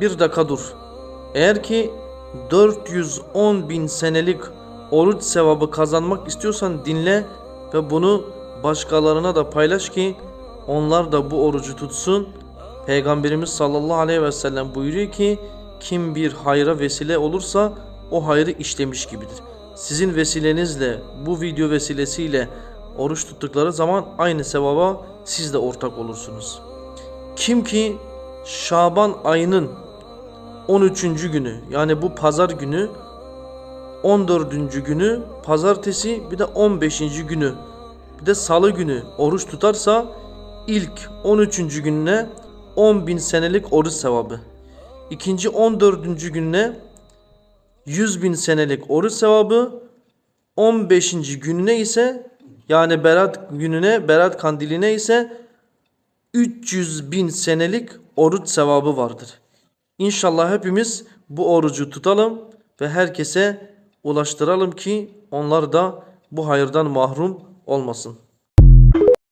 bir dakika dur. Eğer ki 410 bin senelik oruç sevabı kazanmak istiyorsan dinle ve bunu başkalarına da paylaş ki onlar da bu orucu tutsun. Peygamberimiz sallallahu aleyhi ve sellem buyuruyor ki kim bir hayra vesile olursa o hayrı işlemiş gibidir. Sizin vesilenizle bu video vesilesiyle oruç tuttukları zaman aynı sevaba siz de ortak olursunuz. Kim ki Şaban ayının 13. günü yani bu pazar günü 14. günü pazartesi bir de 15. günü bir de salı günü oruç tutarsa ilk 13. gününe 10 bin senelik oruç sevabı. İkinci 14. gününe 100 bin senelik oruç sevabı. 15. gününe ise yani Berat gününe, Berat kandiline ise 300 bin senelik oruç sevabı vardır. İnşallah hepimiz bu orucu tutalım ve herkese ulaştıralım ki onlar da bu hayırdan mahrum olmasın.